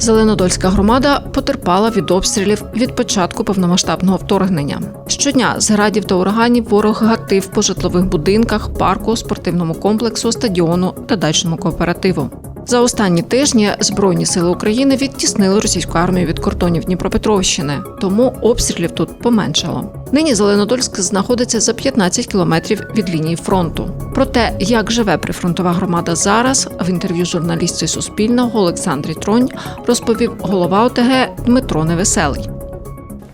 Зеленодольська громада потерпала від обстрілів від початку повномасштабного вторгнення. Щодня з градів та ураганів ворог гатив по житлових будинках, парку, спортивному комплексу, стадіону та дачному кооперативу. За останні тижні Збройні сили України відтіснили російську армію від кордонів Дніпропетровщини, тому обстрілів тут поменшало. Нині Зеленодольськ знаходиться за 15 кілометрів від лінії фронту. Про те, як живе прифронтова громада зараз, в інтерв'ю журналістці Суспільного Олександрі Тронь розповів голова ОТГ Дмитро Невеселий.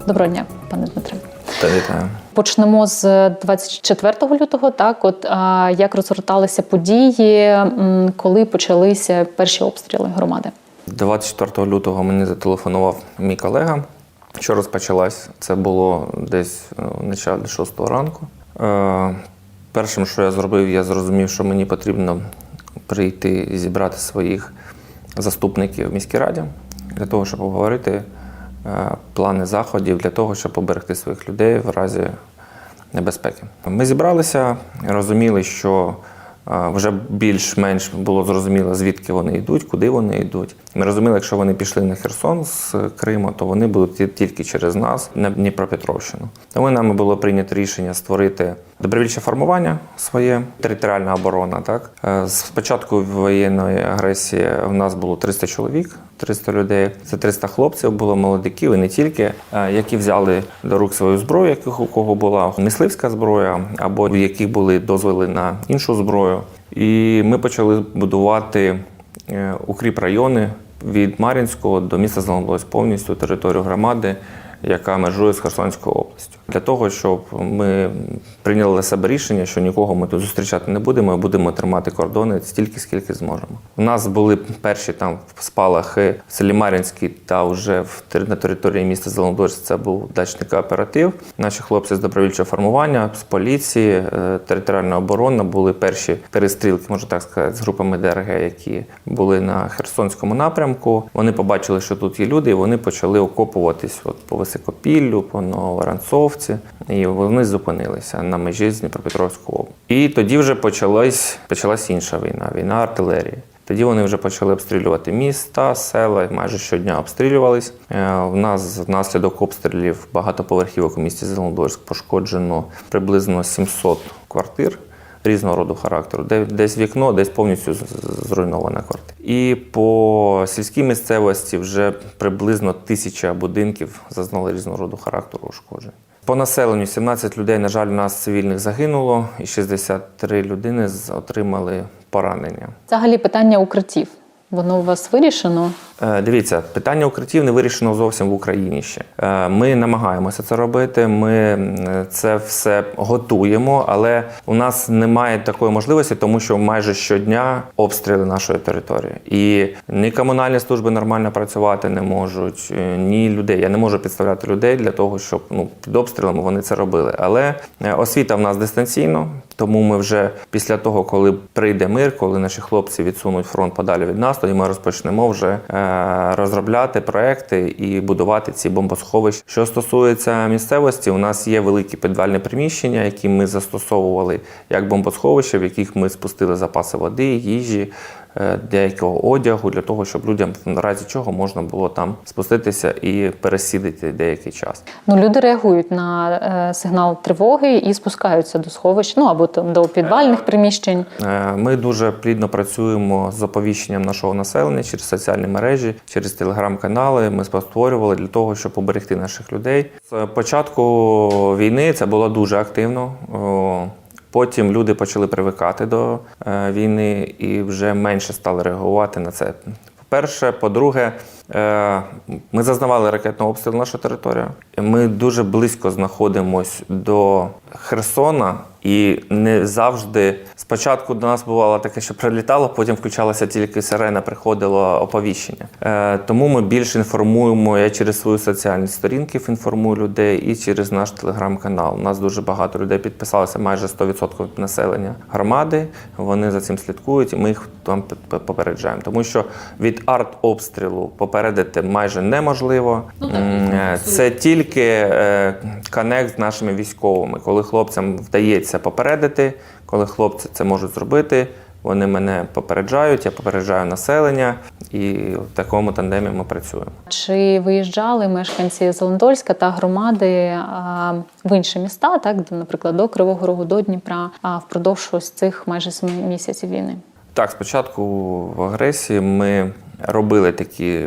Доброго дня, пане Дмитре. Та вітаю. Почнемо з 24 лютого. Так, от а, як розгорталися події, коли почалися перші обстріли громади? 24 лютого мені зателефонував мій колега. Що розпочалась? Це було десь е, началі 6 ранку. Е, першим, що я зробив, я зрозумів, що мені потрібно прийти і зібрати своїх заступників в міській раді для того, щоб обговорити плани заходів для того, щоб поберегти своїх людей в разі небезпеки. Ми зібралися, розуміли, що е, вже більш-менш було зрозуміло, звідки вони йдуть, куди вони йдуть. Ми розуміли, якщо вони пішли на Херсон з Криму, то вони будуть тільки через нас на Дніпропетровщину. Тому нами було прийнято рішення створити добровільче формування своє, територіальна оборона. Так Е, з початку воєнної агресії в нас було 300 чоловік, 300 людей. Це 300 хлопців було молодиків і не тільки, е, які взяли до рук свою зброю, яких у кого була мисливська зброя, або в яких були дозволи на іншу зброю. І ми почали будувати е, укріп райони від Мар'їнського до міста Зеленодольськ, повністю територію громади, яка межує з Херсонською областю. Для того, щоб ми прийняли для себе рішення, що нікого ми тут зустрічати не будемо, а будемо тримати кордони стільки, скільки зможемо. У нас були перші там спалахи в селі Мар'їнській та вже в на території міста Зеленодольськ це був дачний кооператив. Наші хлопці з добровільчого формування, з поліції, е, територіальна оборона були перші перестрілки, можна так сказати, з групами ДРГ, які були на Херсонському напрямку. Вони побачили, що тут є люди, і вони почали окопуватись от по Високопіллю, по Новоранцовці, і вони зупинилися на межі з Дніпропетровською областю. І тоді вже почалась, почалась інша війна, війна артилерії. Тоді вони вже почали обстрілювати міста, села, майже щодня обстрілювались. Е, У нас внаслідок обстрілів багатоповерхівок у місті Зеленодольськ пошкоджено приблизно 700 квартир різного роду характеру. Де- Десь вікно, десь повністю зруйнована квартира. І по сільській місцевості вже приблизно тисяча будинків зазнали різного роду характеру ушкоджень. По населенню 17 людей, на жаль, у нас цивільних загинуло, і 63 людини отримали поранення. Взагалі питання укриттів. Воно у вас вирішено? Е, Дивіться, питання укриттів не вирішено зовсім в Україні ще. Е, Ми намагаємося це робити. Ми це все готуємо, але у нас немає такої можливості, тому що майже щодня обстріли нашої території. І ні комунальні служби нормально працювати не можуть, е, ні людей. Я не можу підставляти людей для того, щоб ну під обстрілами вони це робили. Але освіта в нас дистанційно, тому ми вже після того, коли прийде мир, коли наші хлопці відсунуть фронт подалі від нас, тоді ми розпочнемо вже е, розробляти проекти і будувати ці бомбосховища. Що стосується місцевості, у нас є великі підвальні приміщення, які ми застосовували як бомбосховища, в яких ми спустили запаси води, їжі. Е, Деякого одягу для того, щоб людям в разі чого можна було там спуститися і пересідати деякий час. Ну, люди реагують на е, сигнал тривоги і спускаються до сховищ, ну або там до підвальних приміщень. Е, Ми дуже плідно працюємо з оповіщенням нашого населення через соціальні мережі, через телеграм-канали. Ми створювали для того, щоб поберегти наших людей. З початку війни це було дуже активно. Потім люди почали привикати до е, війни і вже менше стали реагувати на це. По-перше, по-друге, ми зазнавали ракетного обстрілу нашу територію. Ми дуже близько знаходимось до Херсона І не завжди спочатку до нас бувало таке, що прилітало, потім включалася тільки сирена, приходило оповіщення. Е, тому ми більше інформуємо. Я через свої соціальні сторінки інформую людей і через наш телеграм-канал. У нас дуже багато людей підписалося, майже 100% населення громади. Вони за цим слідкують, і ми їх там попереджаємо. Тому що від артобстрілу попередити майже неможливо. М, е, Це тільки е, конект з нашими військовими. Коли хлопцям вдається попередити, коли хлопці це можуть зробити, вони мене попереджають, я попереджаю населення, і в такому тандемі ми працюємо. Чи виїжджали мешканці Зеленодольська та громади в інші міста, так, наприклад, до Кривого Рогу, до Дніпра, а впродовж ось цих майже семи місяців війни? Так, спочатку в агресії ми робили такі,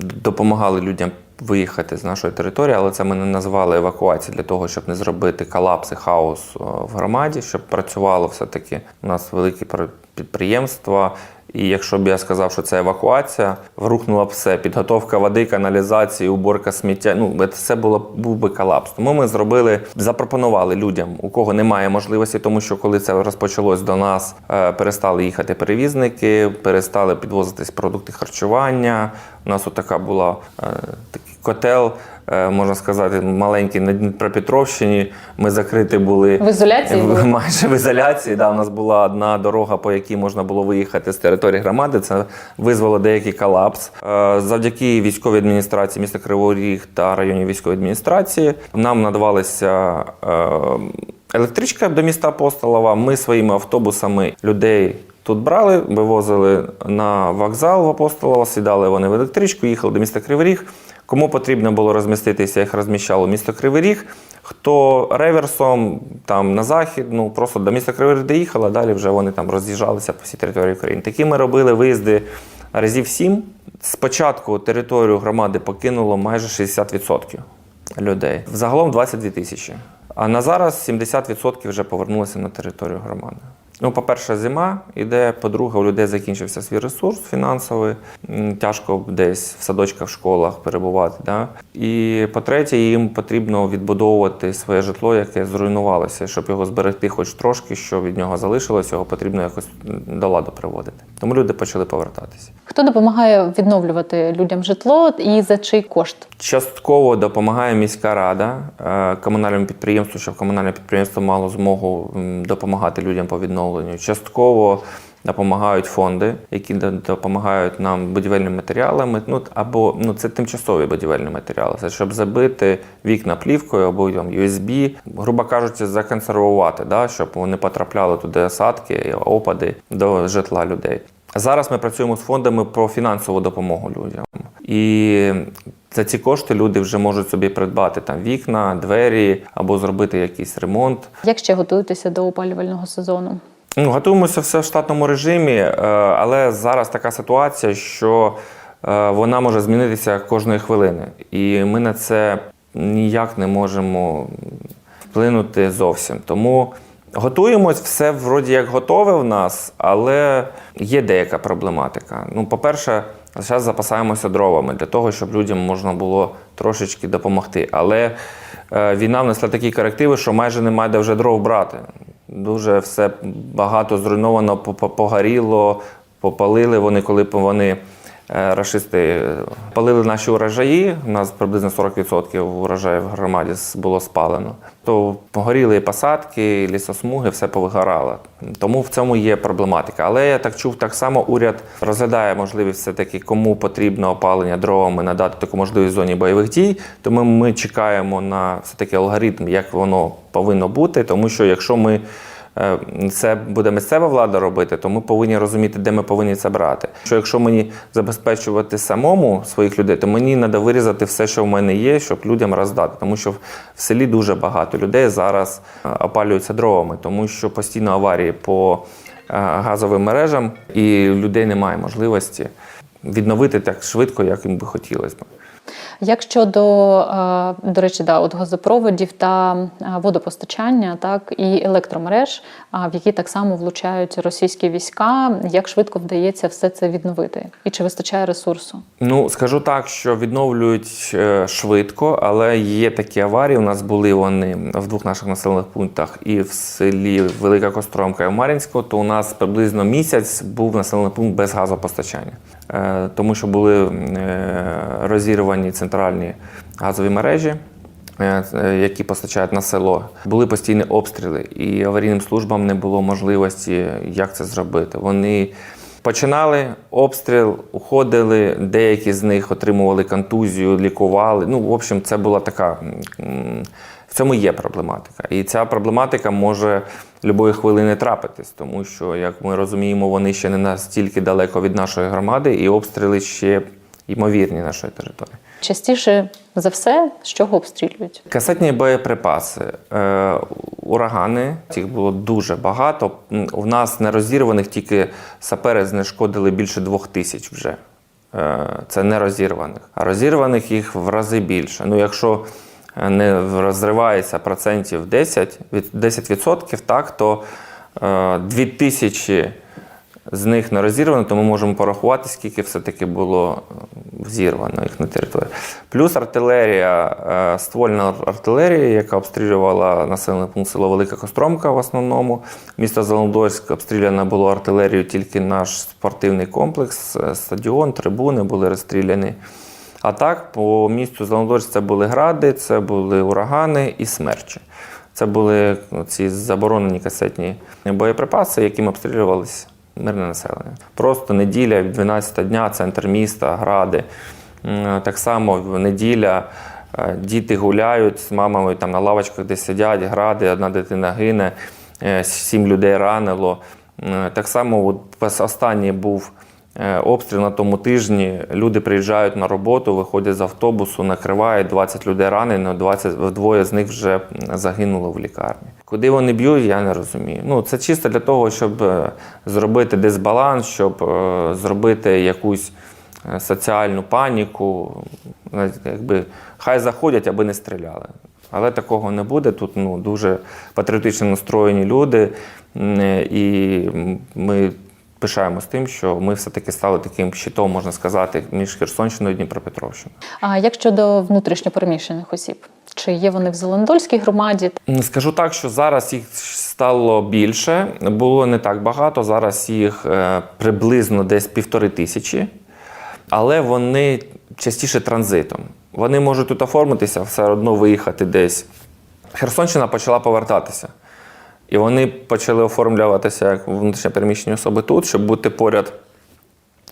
допомагали людям виїхати з нашої території, але це ми не назвали евакуацією для того, щоб не зробити колапс і хаос е, в громаді, щоб працювало все-таки. У нас великі пр- підприємства. І якщо б я сказав, що це евакуація, врухнуло б все. Підготовка води, каналізації, уборка сміття. Ну, це було був би колапс. Тому ми зробили, запропонували людям, у кого немає можливості, тому що коли це розпочалось до нас, е, перестали їхати перевізники, перестали підвозитись продукти харчування. У нас отака така була е, такий котел. е, Можна сказати, маленький на Дніпропетровщині. Ми закриті були В ізоляції в- були? майже в ізоляції. Да, у нас була одна дорога, по якій можна було виїхати з території громади. Це визвало деякий колапс. Е, Завдяки військовій адміністрації міста Кривий Ріг та районній військової адміністрації нам надавалися е, електричка до міста Апостолова. Ми своїми автобусами людей. Тут брали, вивозили на вокзал в Апостолово, сідали вони в електричку, їхали до міста Кривий Ріг. Кому потрібно було розміститися, їх розміщало місто Кривий Ріг. Хто реверсом там на захід, ну просто до міста Кривий Ріг доїхали, а далі вже вони там роз'їжджалися по всій території України. Такі ми робили виїзди разів сім. Спочатку територію громади покинуло майже 60% людей. Взагалом 22 тисячі. А на зараз 70% вже повернулися на територію громади. Ну, по-перше, зима іде. По-друге, у людей закінчився свій ресурс фінансовий. Тяжко десь в садочках, в школах перебувати. Да? І по-третє, їм потрібно відбудовувати своє житло, яке зруйнувалося, щоб його зберегти хоч трошки, що від нього залишилось, його потрібно якось до ладу приводити. Тому люди почали повертатися. Хто допомагає відновлювати людям житло і за чий кошт? Частково допомагає міська рада е, комунальному підприємству, щоб комунальне підприємство мало змогу допомагати людям по відновленню. Частково допомагають фонди, які допомагають нам будівельними матеріалами. Ну або ну це тимчасові будівельні матеріали. Це щоб забити вікна плівкою або там USB, грубо кажучи, законсервувати, да, щоб вони потрапляли туди осадки, опади до житла людей. Зараз ми працюємо з фондами про фінансову допомогу людям. І за ці кошти люди вже можуть собі придбати там вікна, двері або зробити якийсь ремонт. Як ще готуєтеся до опалювального сезону? Ну, готуємося все в штатному режимі, е, але зараз така ситуація, що е, вона може змінитися кожної хвилини. І ми на це ніяк не можемо вплинути зовсім. Тому готуємось, все вроді як готове в нас, але є деяка проблематика. Ну, по-перше, зараз запасаємося дровами для того, щоб людям можна було трошечки допомогти. Але е, війна внесла такі корективи, що майже немає де вже дров брати. Дуже все багато зруйновано, по- по- погоріло, попалили вони, коли вони. Е, Рашисти е, палили наші урожаї. У нас приблизно 40% урожаю в громаді було спалено. То погоріли посадки, лісосмуги, все повигорало. Тому в цьому є проблематика. Але я так чув, так само уряд розглядає можливість все-таки, кому потрібно опалення дровами, надати таку можливість в зоні бойових дій. Тому ми чекаємо на все-таки алгоритм, як воно повинно бути. Тому що якщо ми це буде місцева влада робити, то ми повинні розуміти, де ми повинні це брати. Що якщо мені забезпечувати самому своїх людей, то мені треба вирізати все, що в мене є, щоб людям роздати. Тому що в селі дуже багато людей зараз е, опалюються дровами, тому що постійно аварії по е, газовим мережам, і людей немає можливості відновити так швидко, як їм би хотілося. Як щодо, е, до речі, да, от газопроводів та е, водопостачання, так і електромереж, в які так само влучають російські війська, як швидко вдається все це відновити? І чи вистачає ресурсу? Ну, скажу так, що відновлюють е, швидко, але є такі аварії. У нас були вони в двох наших населених пунктах і в селі Велика Костромка і в Мар'їнську, то у нас приблизно місяць був населений пункт без газопостачання, тому що були е, розірвані центральні газові мережі. е, е, Які постачають на село, були постійні обстріли, і аварійним службам не було можливості, як це зробити. Вони Починали обстріл, уходили, деякі з них отримували контузію, лікували. Ну, в общем, це була така. В цьому є проблематика. І ця проблематика може любої хвилини трапитись, тому що, як ми розуміємо, вони ще не настільки далеко від нашої громади, і обстріли ще ймовірні нашої території. Частіше за все, з чого обстрілюють? Касетні боєприпаси, е, урагани, їх було дуже багато. У нас нерозірваних тільки сапери знешкодили більше двох тисяч вже. Е, Це нерозірваних. А розірваних їх в рази більше. Ну, якщо не розривається процентів 10, 10%, так, то е, 2000 з них не розірвано, то ми можемо порахувати, скільки все-таки було е, зірвано їх на території. Плюс артилерія, е, ствольна артилерія, яка обстрілювала населений пункт село Велика Костромка в основному. Місто Зеленодольськ обстріляно було артилерією тільки наш спортивний комплекс, е, стадіон, трибуни були розстріляні. А так, по місту Зеленодольськ це були гради, це були урагани і смерчі. Це були ці заборонені касетні боєприпаси, якими обстрілювалися мирне населення. Просто неділя, 12 дня, центр міста, гради. Так само в неділя е, діти гуляють з мамами там на лавочках, де сидять, гради, одна дитина гине, е, сім людей ранило. Так само от останній був обстріл на тому тижні. Люди приїжджають на роботу, виходять з автобусу, накривають 20 людей ранено, 20, двоє з них вже загинуло в лікарні. Куди вони б'ють, я не розумію. Ну, це чисто для того, щоб е, зробити дисбаланс, щоб е, зробити якусь е, соціальну паніку. Якби, хай заходять, аби не стріляли. Але такого не буде. Тут ну, дуже патріотично настроєні люди, е, і ми пишаємось тим, що ми все-таки стали таким щитом, можна сказати, між Херсонщиною і Дніпропетровщиною. А як щодо внутрішньопереміщених осіб? Чи є вони в Зеленодольській громаді? Скажу так, що зараз їх стало більше, було не так багато. Зараз їх е, приблизно десь півтори тисячі, але вони частіше транзитом. Вони можуть тут оформитися, все одно виїхати десь. Херсонщина почала повертатися. І вони почали оформлюватися як внутрішньопереміщені особи тут, щоб бути поряд,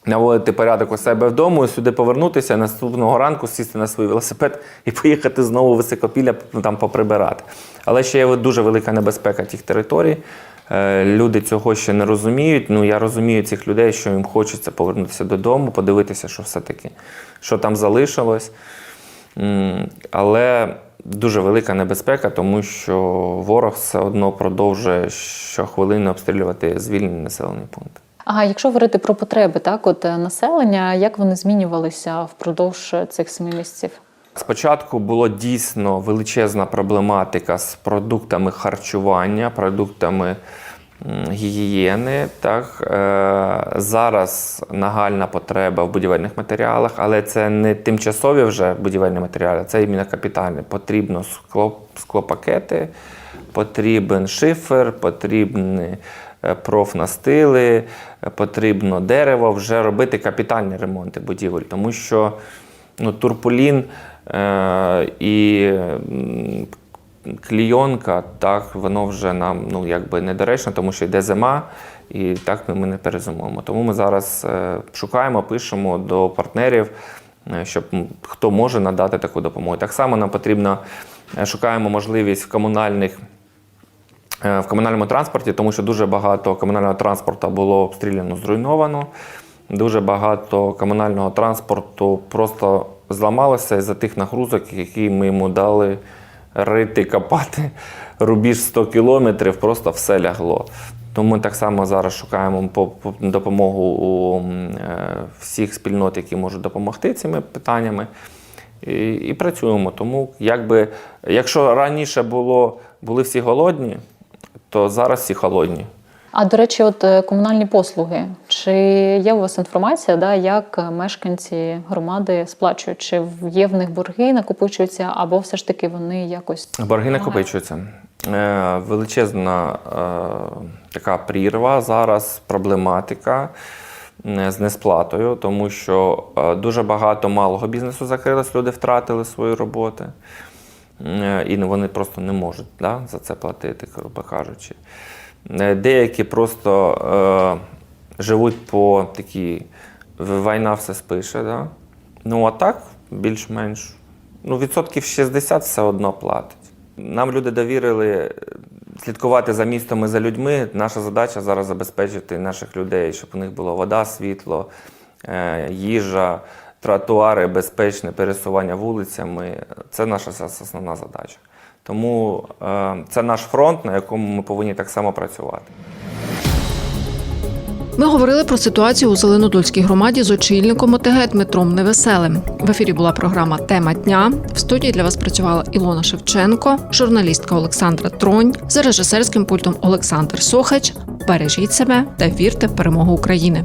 наводити порядок у себе вдома, і сюди повернутися, наступного ранку сісти на свій велосипед і поїхати знову високопілля ну, там поприбирати. Але ще є дуже велика небезпека тих територій. Е, Люди цього ще не розуміють. Ну я розумію цих людей, що їм хочеться повернутися додому, подивитися, що все-таки, що там залишилось. Але дуже велика небезпека, тому що ворог все одно продовжує щохвилини обстрілювати звільнені населені пункти. А якщо говорити про потреби, так от е, населення, як вони змінювалися впродовж е, цих семи місяців? Спочатку була дійсно величезна проблематика з продуктами харчування, продуктами гігієни. Так? Е, зараз нагальна потреба в будівельних матеріалах, але це не тимчасові вже будівельні матеріали, це іменно капітальне. Потрібно скло, склопакети, потрібен шифер, потрібні е, профнастили, е, потрібно дерево, вже робити капітальні ремонти будівель, тому що ну, турполін е, і клійонка, так, воно вже нам ну, якби недоречно, тому що йде зима, і так ми, не перезимуємо. Тому ми зараз е, шукаємо, пишемо до партнерів, е, щоб хто може надати таку допомогу. Так само нам потрібно е, шукаємо можливість в комунальних. В комунальному транспорті, тому що дуже багато комунального транспорту було обстріляно, зруйновано. Дуже багато комунального транспорту просто зламалося із-за тих нагрузок, які ми йому дали рити, копати. Рубіж 100 кілометрів, просто все лягло. Тому ми так само зараз шукаємо по- по- допомогу у е, всіх спільнот, які можуть допомогти цими питаннями. і, і працюємо. Тому, якби, якщо раніше було, були всі голодні, то зараз всі холодні. А до речі, от е, комунальні послуги. Чи є у вас інформація, да, як е, мешканці громади сплачують? Чи є в них борги, накопичуються, або все ж таки вони якось Борги накопичуються. Е, величезна така прірва зараз, проблематика з несплатою, тому що дуже багато малого бізнесу закрилось, люди втратили свої роботи. І вони просто не можуть да, за це платити, грубо кажучи. Е, Деякі просто е, живуть по такій війна все спише. Да? Ну а так, більш-менш, ну, відсотків 60 все одно платить. Нам люди довірили е, слідкувати за містом і за людьми. Наша задача зараз забезпечити наших людей, щоб у них була вода, світло, е, їжа, тротуари, безпечне пересування вулицями. Це наша основна задача. Тому е, це наш фронт, на якому ми повинні так само працювати. Ми говорили про ситуацію у Зеленодольській громаді з очільником ОТГ Дмитром Невеселим. В ефірі була програма Тема дня. В студії для вас працювала Ілона Шевченко, журналістка Олександра Тронь, за режисерським пультом Олександр Сохач. Бережіть себе та вірте в перемогу України.